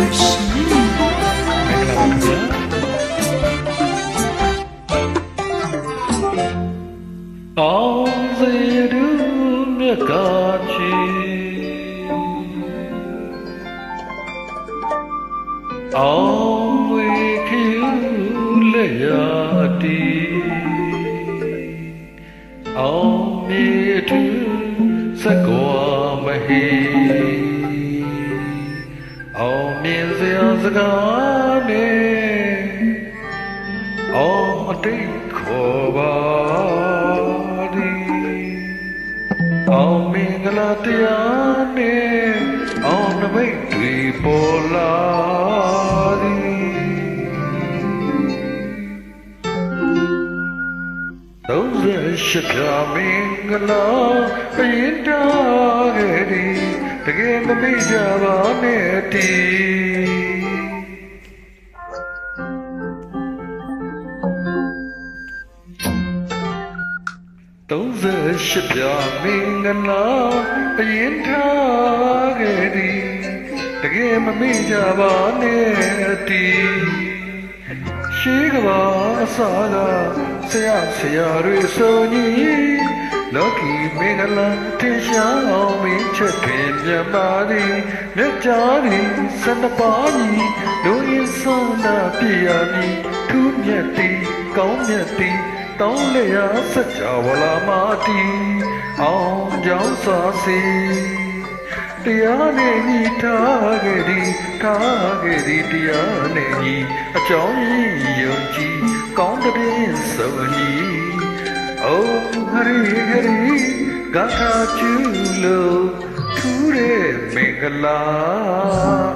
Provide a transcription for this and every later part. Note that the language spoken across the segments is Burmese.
ပါရှင်မင်္ဂ စရာစကားနဲ့အောင်အတိတ်ခေါ်ပါသည်အောင်မင်္ဂလာတရားနဲ့အောင်နမိတ်တွေပေါ်လာသည်သုံးရရှိပြမင်္ဂလာအရင်တာခဲ့သည် တကယ်မမေ့ကြပါနဲ့တီသုံးရရှိပြမင်္ဂလာအရင်ထားခဲ့သည်တကယ်မမေ့ကြပါနဲ့တီရှိကဘာအစားကဆရာဆရာတွေဆိုညီ လောကီမင်္ဂလာတင်ရှားအောင်မင်းချက်ပင်မြတ်ပါသည်မြတ်ကြားသည်စန္ဒပါညီလူရင်းစန္ဒပြရမည်ထူးမြတ်သည်ကောင်းမြတ်သည်တောင်းလျာစัจ java လာမာတီအောင်ကြောင်းစာစီတရားနဲ့ညီထားခဲ့သည်ထားခဲ့သည်တရားနဲ့ညီအကြောင်းရင်းယုံကြည်ကောင်းတဲ့စုံညီအိုဟရိဟရိဂါထာကျူ လို့ထူးတဲ့မင်္ဂလာ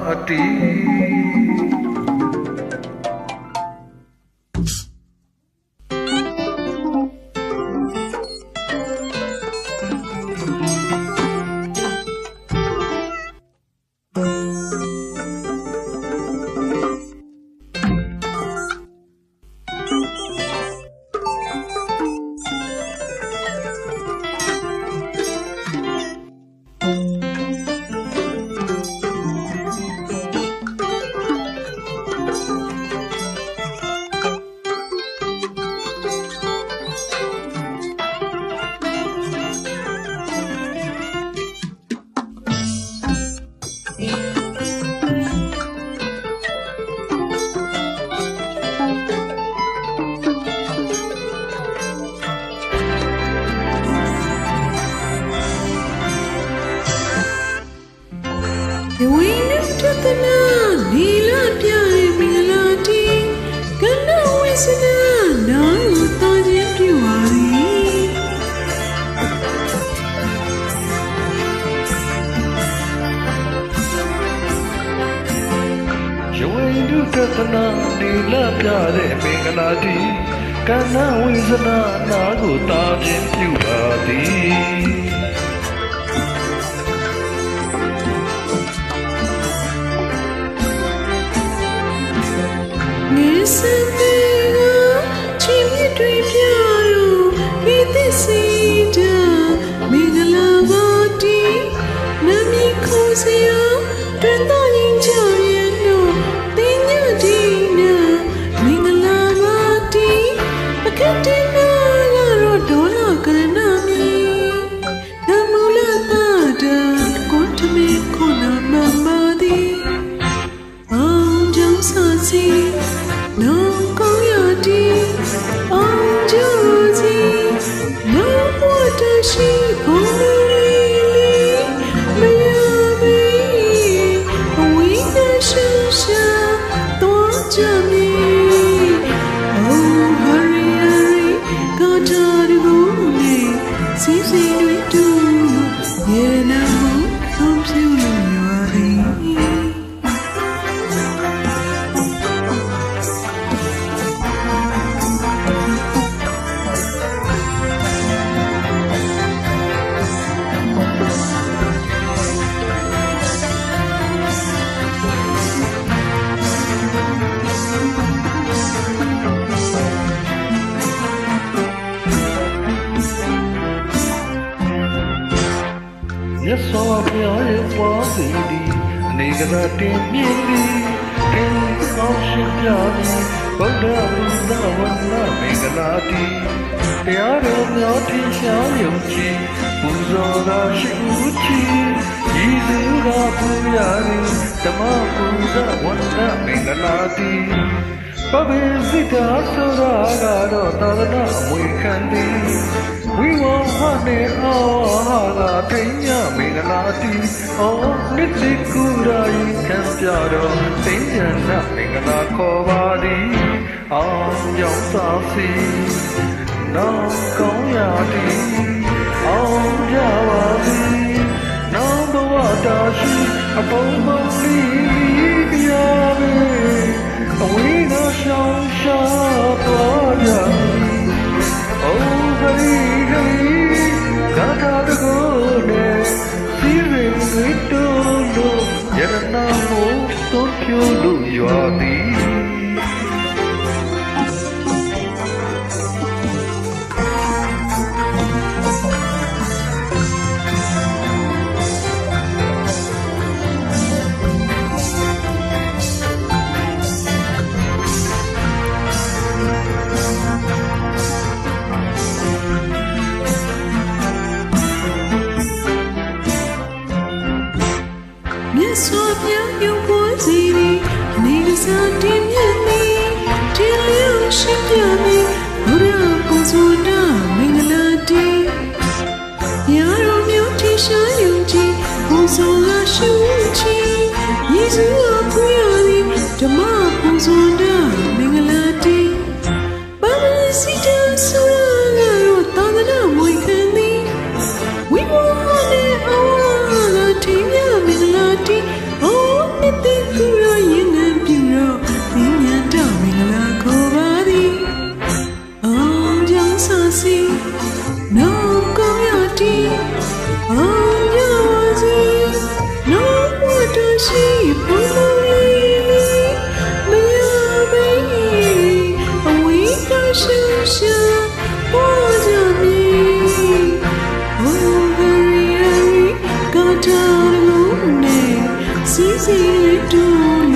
အ ဝိနုတတနာနီလာပြရဲ့မင်္ဂလာတီကန္နဝိစနာနာ န္ဒုတသနာနေလပြတဲ့မင်္ဂလာတိကန္နဝိဇနာနာကိုတာခြင်းပြုပါသည်ငေစမေကချီမြစ်တွေပြလို့ဒီသစ်စီတာမင်္ဂလာပါတီနမီခိုးစရာတွင်တော့ မြတ်စွာဘုရားရဲ့ပွားစီသည်အနေကသာတင်မြင့်သည်တင်အောင်ရှိပြသည်ဗုဒ္ဓဘုရားဝန္ဒမင်္ဂလာတိတရားတော်များထင်ရှားယုံကြည်ပူဇော်သာရှိဦးချီဤသူကပူရသည်ဓမ္မပူဇဝန္ဒမင်္ဂလာတိပပိစိတာဆိုတာကတော့သာသနာအမွေခံသည် ဝိဝဟနဲ့အောဟာလာထိညမင်္ဂလာတိအောနိတိကူရာယခံပြတော်သိဉ္ဇနာမင်္ဂလာခေါ်ပါသည်အောင်ကြောင့်သာစီနောင်ကောင်းရာတိအောင်ကြပါသည်နောင်ဘဝတာရှိအပုံပုံလေး သွန်ဖြိုးလို့ရွာသည် ရားပြုပွားစီသည်နေက နှ do